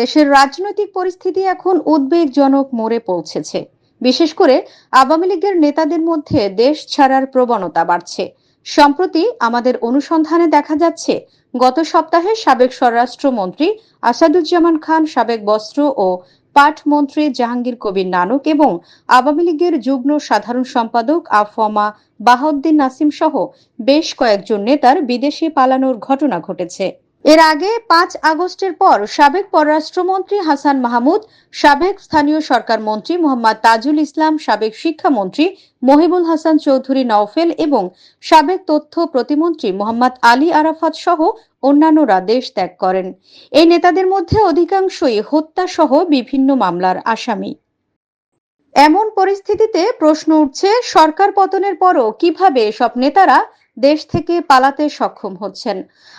দেশের রাজনৈতিক পরিস্থিতি এখন উদ্বেগজনক মোড়ে পৌঁছেছে। বিশেষ করে আওয়ামী লীগের নেতাদের মধ্যে দেশ ছাড়ার প্রবণতা বাড়ছে। সম্প্রতি আমাদের অনুসন্ধানে দেখা যাচ্ছে, গত সপ্তাহে সাবেক স্বরাষ্ট্রমন্ত্রী আসাদুজ্জামান খান, সাবেক বস্ত্র ও পাট মন্ত্রী জাহাঙ্গীর কবির নানক এবং আওয়ামী লীগের যুগ্ম সাধারণ সম্পাদক আফওয়ামা বাহাউদ্দিন নাসিম সহ বেশ কয়েকজন নেতার বিদেশে পালানোর ঘটনা ঘটেছে। এর আগে পাঁচ আগস্টের পর সাবেক পররাষ্ট্রমন্ত্রী হাসান মাহমুদ, সাবেক স্থানীয় সরকার মন্ত্রী মোহাম্মদ তাজুল ইসলাম, সাবেক শিক্ষামন্ত্রী মহিবুল হাসান চৌধুরী নওফেল এবং সাবেক তথ্য প্রতিমন্ত্রী মোহাম্মদ আলী আরাফাত সহ অন্যান্যরা দেশ ত্যাগ করেন। এই নেতাদের মধ্যে অধিকাংশই হত্যা সহ বিভিন্ন মামলার আসামি। এমন পরিস্থিতিতে প্রশ্ন উঠছে, সরকার পতনের পরও কীভাবে সব নেতারা দেশ থেকে পালাতে সক্ষম হচ্ছেন।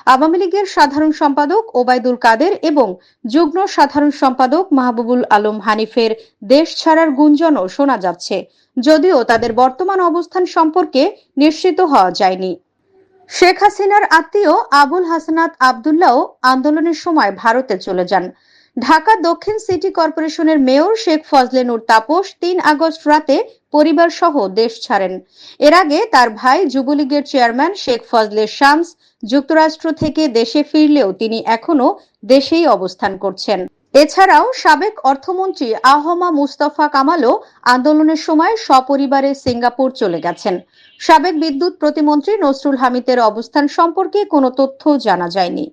আওয়ামী লীগের সাধারণ সম্পাদক ওবায়দুল কাদের এবং যুগ্ম সাধারণ সম্পাদক মাহবুবুল আলম হানিফের দেশ ছাড়ার গুঞ্জনও শোনা যাচ্ছে, যদিও তাদের বর্তমান অবস্থান সম্পর্কে নিশ্চিত হওয়া যায়নি। শেখ হাসিনার আত্মীয় আবুল হাসনাত আবদুল্লাহ আন্দোলনের সময় ভারতে চলে যান। ঢাকা দক্ষিণ সিটি কর্পোরেশনের মেয়র শেখ ফজলে নূর তাপস তিন আগস্ট রাতে পরিবার সহ দেশ ছাড়েন। এর আগে তার ভাই যুবলীগের চেয়ারম্যান শেখ ফজলে শামস যুক্তরাষ্ট্র থেকে দেশে ফিরলেও তিনি এখনও দেশেই অবস্থান করছেন। এছাড়াও সাবেক অর্থমন্ত্রী আহমা মুস্তফা কামালও আন্দোলনের সময় সপরিবারে সিঙ্গাপুর চলে গেছেন। সাবেক বিদ্যুৎ প্রতিমন্ত্রী নসরুল হামিদের অবস্থান সম্পর্কে কোনো তথ্য জানা যায়নি।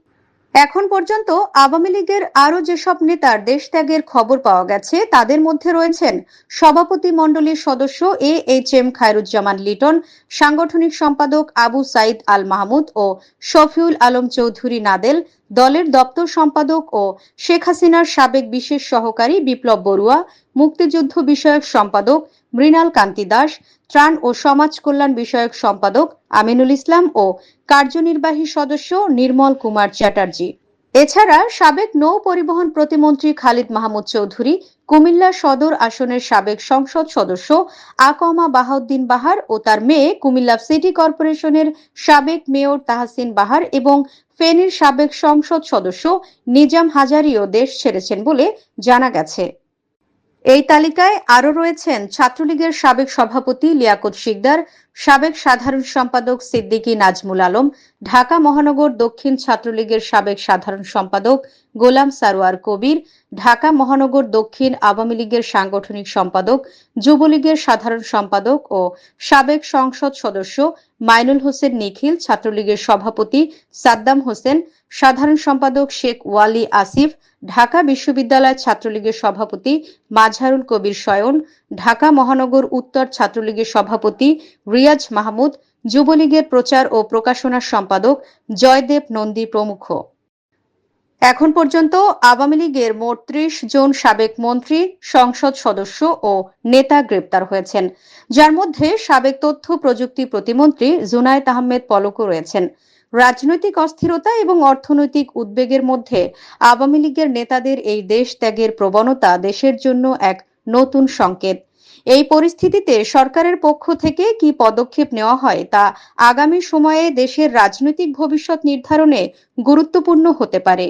এখন পর্যন্ত আওয়ামী লীগের আরও যেসব নেতার দেশ ত্যাগের খবর পাওয়া গেছে, তাদের মধ্যে রয়েছেন সভাপতি মণ্ডলীর সদস্য A H M Khairuzzaman Liton, সাংগঠনিক সম্পাদক আবু সাইদ আল মাহমুদ ও শফিউল আলম চৌধুরী নাদেল, দলের দপ্তর সম্পাদক ও শেখ হাসিনার সাবেক বিশেষ সহকারী বিপ্লব বড়ুয়া, মুক্তিযুদ্ধ বিষয়ক সম্পাদক মৃণাল কান্তি দাস, ত্রাণ ও সমাজ কল্যাণ বিষয়ক সম্পাদক আমিনুল ইসলাম ও কার্যনির্বাহী সদস্য নির্মল কুমার চ্যাটার্জি। এছাড়া সাবেক নৌ পরিবহন প্রতিমন্ত্রী খালিদ মাহমুদ চৌধুরী, কুমিল্লা সদর আসনের সাবেক সংসদ সদস্য আকমা বাহাউদ্দিন বাহার ও তার মেয়ে কুমিল্লা সিটি কর্পোরেশনের সাবেক মেয়র তাহসিন বাহার এবং ফেনীর সাবেক সংসদ সদস্য নিজাম হাজারিও দেশ ছেড়েছেন বলে জানা গেছে। এই তালিকায় আরও রয়েছেন ছাত্রলীগের সাবেক সভাপতি লিয়াকত শিকদার, সাবেক সাধারণ সম্পাদক সিদ্দিকী নাজমুল আলম, ঢাকা মহানগর দক্ষিণ ছাত্রলীগের সাবেক সাধারণ সম্পাদক গোলাম সারোয়ার কবির, ঢাকা মহানগর দক্ষিণ আওয়ামী লীগের সাংগঠনিক সম্পাদক, যুবলীগের সাধারণ সম্পাদক ও সাবেক সংসদ সদস্য মাইনুল হোসেন নিখিল, ছাত্রলীগের সভাপতি সাদ্দাম হোসেন সাধারণ সম্পাদক শেখ ওয়ালি আসিফ, ঢাকা বিশ্ববিদ্যালয় ছাত্রলীগের সভাপতি মাঝহারুল কবির শয়ন, ঢাকা মহানগর উত্তর ছাত্রলীগের সভাপতি রিয়াজ মাহমুদ, যুবলীগের প্রচার ও প্রকাশনার সম্পাদক জয়দেব নন্দী প্রমুখ। এখন পর্যন্ত আওয়ামী লীগের মোট ত্রিশ জন সাবেক মন্ত্রী, সংসদ সদস্য ও নেতা গ্রেপ্তার হয়েছেন, যার মধ্যে সাবেক তথ্য প্রযুক্তি প্রতিমন্ত্রী জুনায়েদ আহমেদ পলকও রয়েছেন। রাজনৈতিক অস্থিরতা এবং অর্থনৈতিক উদ্বেগের মধ্যে আওয়ামী লীগের নেতাদের এই দেশ ত্যাগের প্রবণতা দেশের জন্য এক নতুন সংকেত। এই পরিস্থিতিতে সরকারের পক্ষ থেকে কি পদক্ষেপ নেওয়া হয় তা আগামী সময়ে দেশের রাজনৈতিক ভবিষ্যৎ নির্ধারণে গুরুত্বপূর্ণ হতে পারে।